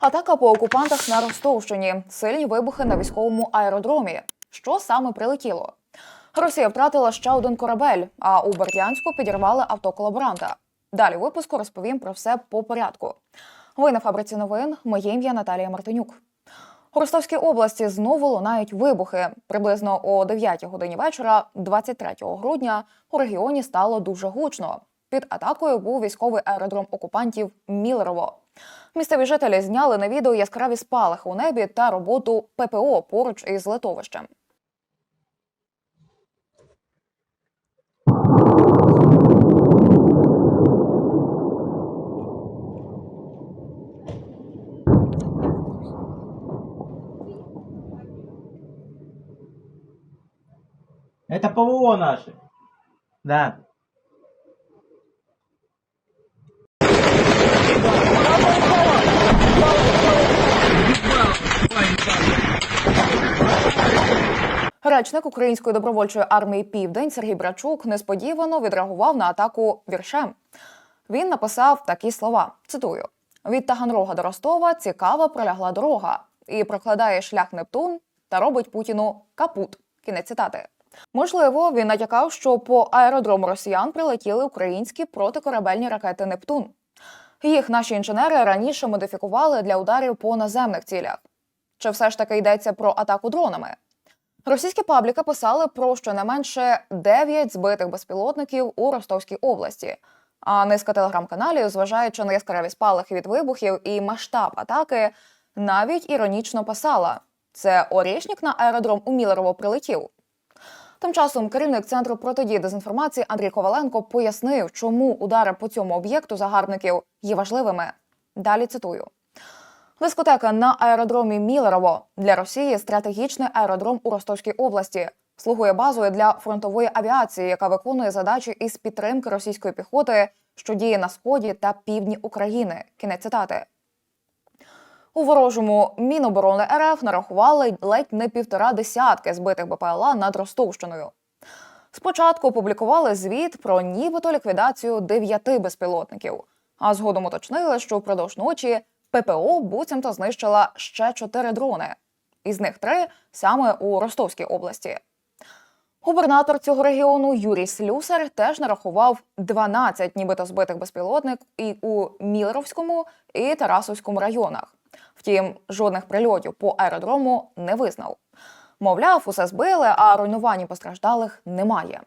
Атака по окупантах на Ростовщині, сильні вибухи на військовому аеродромі. Що саме прилетіло? Росія втратила ще один корабель, а у Бердянську підірвали авто колаборанта. Далі в випуску розповім про все по порядку. Ви на фабриці новин. Моє ім'я Наталія Мартинюк. У Ростовській області знову лунають вибухи. Приблизно о 9 годині вечора, 23 грудня, у регіоні стало дуже гучно. Під атакою був військовий аеродром окупантів Мілерово. Місцеві жителі зняли на відео яскраві спалахи у небі та роботу ППО поруч із литовищем. Это ПВО наши. Да. Речник української добровольчої армії Південь Сергій Брачук несподівано відреагував на атаку віршем. Він написав такі слова: цитую: від Таганрога до Ростова цікава пролягла дорога і прокладає шлях Нептун та робить Путіну капут. Кінець цитати. Можливо, він натякав, що по аеродрому росіян прилетіли українські протикорабельні ракети Нептун. Їх наші інженери раніше модифікували для ударів по наземних цілях. Чи все ж таки йдеться про атаку дронами? Російські пабліки писали про щонайменше 9 збитих безпілотників у Ростовській області. А низка телеграм-каналів, зважаючи на яскраві спалахи від вибухів і масштаб атаки, навіть іронічно писала: це Орєшнік на аеродром у Мілерово прилетів. Тим часом керівник центру протидії дезінформації Андрій Коваленко пояснив, чому удари по цьому об'єкту загарбників є важливими. Далі цитую. Дискотека на аеродромі Мілерово для Росії стратегічний аеродром у Ростовській області. Слугує базою для фронтової авіації, яка виконує задачі із підтримки російської піхоти, що діє на сході та півдні України. Кінець цитати. У ворожому Міноборони РФ нарахували ледь не півтора десятки збитих БПЛА над Ростовщиною. Спочатку опублікували звіт про нібито ліквідацію дев'яти безпілотників, а згодом уточнили, що впродовж ночі ППО буцімто знищила ще чотири дрони, із них три саме у Ростовській області. Губернатор цього регіону Юрій Слюсар теж нарахував 12 нібито збитих безпілотник і у Мілеровському і Тарасовському районах. Втім, жодних прильотів по аеродрому не визнав. Мовляв, усе збили, а руйнувань постраждалих немає.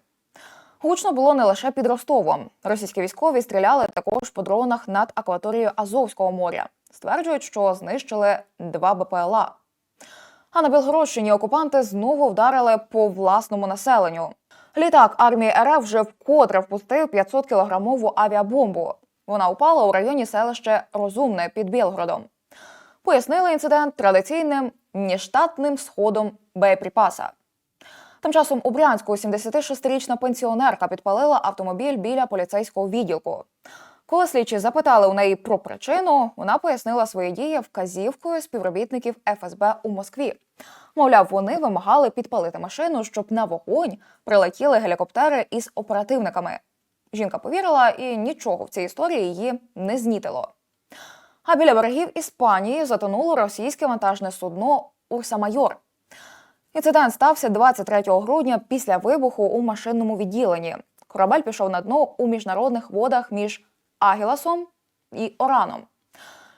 Гучно було не лише під Ростовом. Російські військові стріляли також по дронах над акваторією Азовського моря. Стверджують, що знищили два БПЛА. А на Білгородщині окупанти знову вдарили по власному населенню. Літак армії РФ вже вкотре впустив 500 кілограмову авіабомбу. Вона упала у районі селища Розумне під Білгородом. Пояснили інцидент традиційним нештатним сходом боєприпаса. Тим часом у Брянську 76-річна пенсіонерка підпалила автомобіль біля поліцейського відділку. Коли слідчі запитали у неї про причину, вона пояснила свої дії вказівкою співробітників ФСБ у Москві. Мовляв, вони вимагали підпалити машину, щоб на вогонь прилетіли гелікоптери із оперативниками. Жінка повірила, і нічого в цій історії її не знітило. А біля берегів Іспанії затонуло російське вантажне судно Урса-Майор. Інцидент стався 23 грудня після вибуху у машинному відділенні. Корабель пішов на дно у міжнародних водах між Агіласом і Ораном.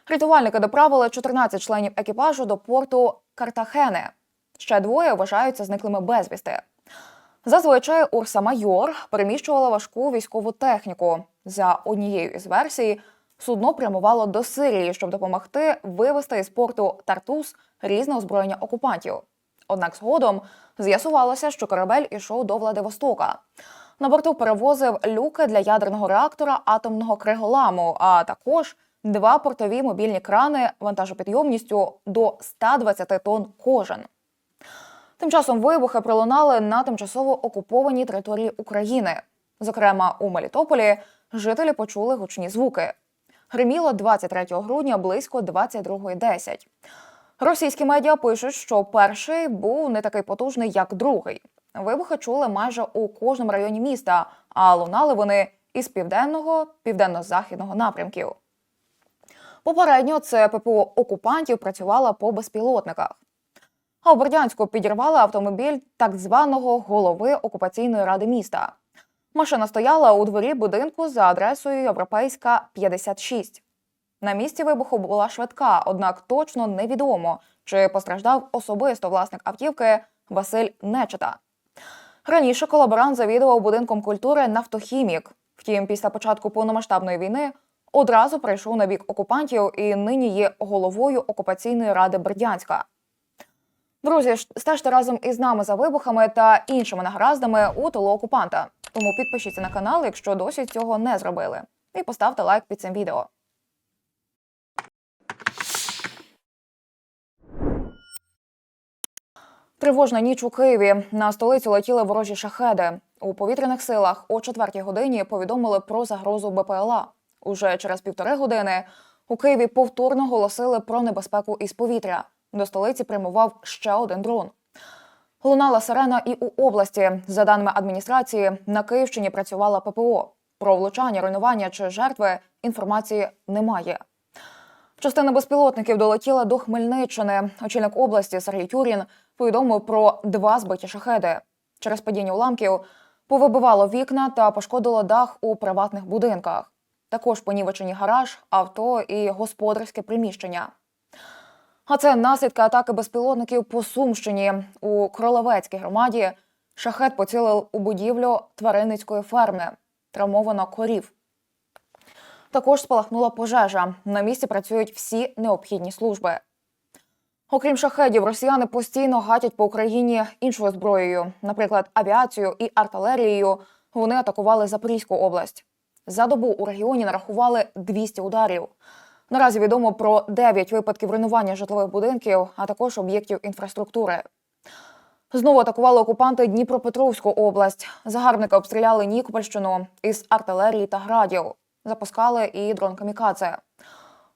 Рятувальники доправили 14 членів екіпажу до порту Картахене. Ще двоє вважаються зниклими безвісти. Зазвичай Урса Майор переміщувала важку військову техніку. За однією із версій, судно прямувало до Сирії, щоб допомогти вивести із порту Тартус різне озброєння окупантів. Однак згодом з'ясувалося, що корабель ішов до Владивостока. На борту перевозив люки для ядерного реактора атомного криголаму, а також два портові мобільні крани вантажопідйомністю до 120 тонн кожен. Тим часом вибухи пролунали на тимчасово окупованій території України. Зокрема, у Мелітополі жителі почули гучні звуки. Гриміло 23 грудня близько 22.10. Російські медіа пишуть, що перший був не такий потужний, як другий. Вибухи чули майже у кожному районі міста, а лунали вони із південного, південно-західного напрямків. Попередньо це ППО окупантів працювала по безпілотниках. А у Бердянську підірвали автомобіль так званого голови окупаційної ради міста. Машина стояла у дворі будинку за адресою Європейська 56. На місці вибуху була швидка, однак точно невідомо, чи постраждав особисто власник автівки Василь Нечета. Раніше колаборант завідував будинком культури Нафтохімік. Втім, після початку повномасштабної війни одразу прийшов на бік окупантів і нині є головою окупаційної ради Бердянська. Друзі, стежте разом із нами за вибухами та іншими негараздами у тилу окупанта. Тому підпишіться на канал, якщо досі цього не зробили, і поставте лайк під цим відео. Тривожна ніч у Києві. На столицю летіли ворожі шахеди. У повітряних силах о 4 годині повідомили про загрозу БПЛА. Уже через півтори години у Києві повторно голосили про небезпеку із повітря. До столиці прямував ще один дрон. Лунала сирена і у області. За даними адміністрації, на Київщині працювала ППО. Про влучання, руйнування чи жертви інформації немає. Частина безпілотників долетіла до Хмельниччини. Очільник області Сергій Тюрін повідомив про два збиті шахеди. Через падіння уламків повибивало вікна та пошкодило дах у приватних будинках. Також понівечені гараж, авто і господарське приміщення. А це наслідки атаки безпілотників по Сумщині. У Кролевецькій громаді шахет поцілив у будівлю тваринницької ферми. Травмовано корів. Також спалахнула пожежа. На місці працюють всі необхідні служби. Окрім шахедів, росіяни постійно гатять по Україні іншою зброєю, наприклад, авіацією і артилерією. Вони атакували Запорізьку область. За добу у регіоні нарахували 200 ударів. Наразі відомо про 9 випадків руйнування житлових будинків, а також об'єктів інфраструктури. Знову атакували окупанти Дніпропетровську область. Загарбники обстріляли Нікопольщину із артилерії та градів. Запускали і дрон камікадзе.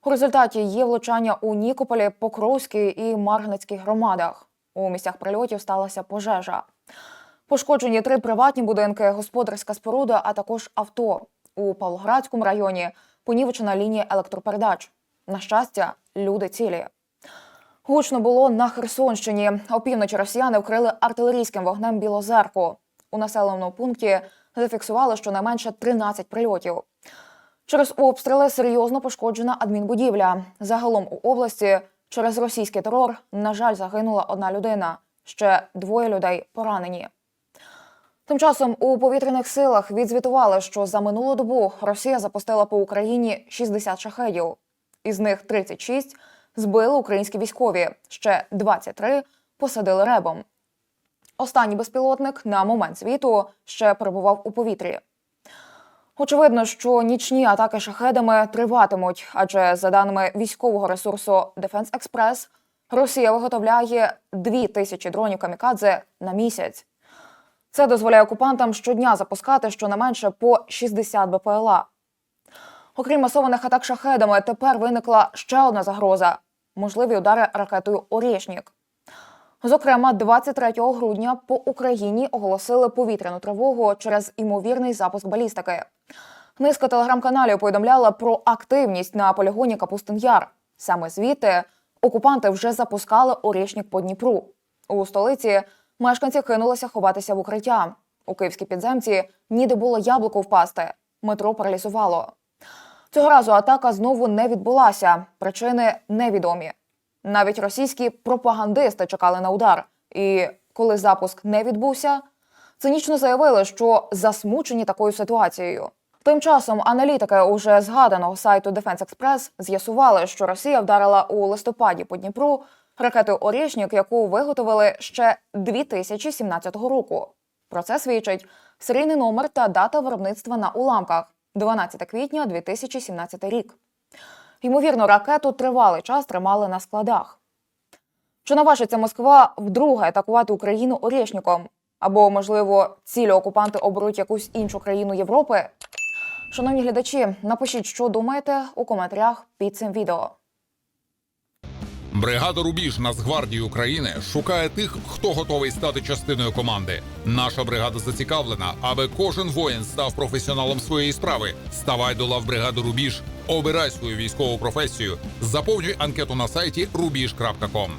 У результаті є влучання у Нікополі, Покровській і Марганецькій громадах. У місцях прильотів сталася пожежа. Пошкоджені три приватні будинки, господарська споруда, а також авто. У Павлоградському районі понівечена лінія електропередач. На щастя, люди цілі. Гучно було на Херсонщині. Опівночі росіяни вкрили артилерійським вогнем Білозерку. У населеному пункті зафіксували щонайменше 13 прильотів. Через обстріли серйозно пошкоджена адмінбудівля. Загалом у області через російський терор, на жаль, загинула одна людина. Ще двоє людей поранені. Тим часом у повітряних силах відзвітували, що за минулу добу Росія запустила по Україні 60 шахедів. Із них 36 збили українські військові, ще 23 посадили ребом. Останній безпілотник на момент світу ще перебував у повітрі. Очевидно, що нічні атаки шахедами триватимуть, адже за даними військового ресурсу Defense Express, Росія виготовляє 2 тисячі дронів камікадзе на місяць. Це дозволяє окупантам щодня запускати щонайменше по 60 БПЛА. Окрім масованих атак шахедами, тепер виникла ще одна загроза можливі удари ракетою Орєшнік. Зокрема, 23 грудня по Україні оголосили повітряну тривогу через імовірний запуск балістики. Низка телеграм-каналів повідомляла про активність на полігоні Капустин-Яр. Саме звідти окупанти вже запускали Орєшнік по Дніпру. У столиці мешканці кинулися ховатися в укриття. У київській підземці ніде було яблуко впасти. Метро паралізувало. Цього разу атака знову не відбулася. Причини невідомі. Навіть російські пропагандисти чекали на удар. І коли запуск не відбувся, цинічно заявили, що засмучені такою ситуацією. Тим часом аналітики уже згаданого сайту Defense Express з'ясували, що Росія вдарила у листопаді по Дніпру ракетою Орєшнік, яку виготовили ще 2017 року. Про це свідчить серійний номер та дата виробництва на уламках 12 квітня 2017 рік. Ймовірно, ракету тривалий час тримали на складах. Чи наважиться Москва вдруге атакувати Україну Орєшніком? Або, можливо, цілі окупанти оберуть якусь іншу країну Європи? Шановні глядачі, напишіть, що думаєте у коментарях під цим відео. Бригада Рубіж Нацгвардії України шукає тих, хто готовий стати частиною команди. Наша бригада зацікавлена, аби кожен воїн став професіоналом своєї справи. Ставай до лав бригади Рубіж Обирай свою військову професію. Заповнюй анкету на сайті rubish.com.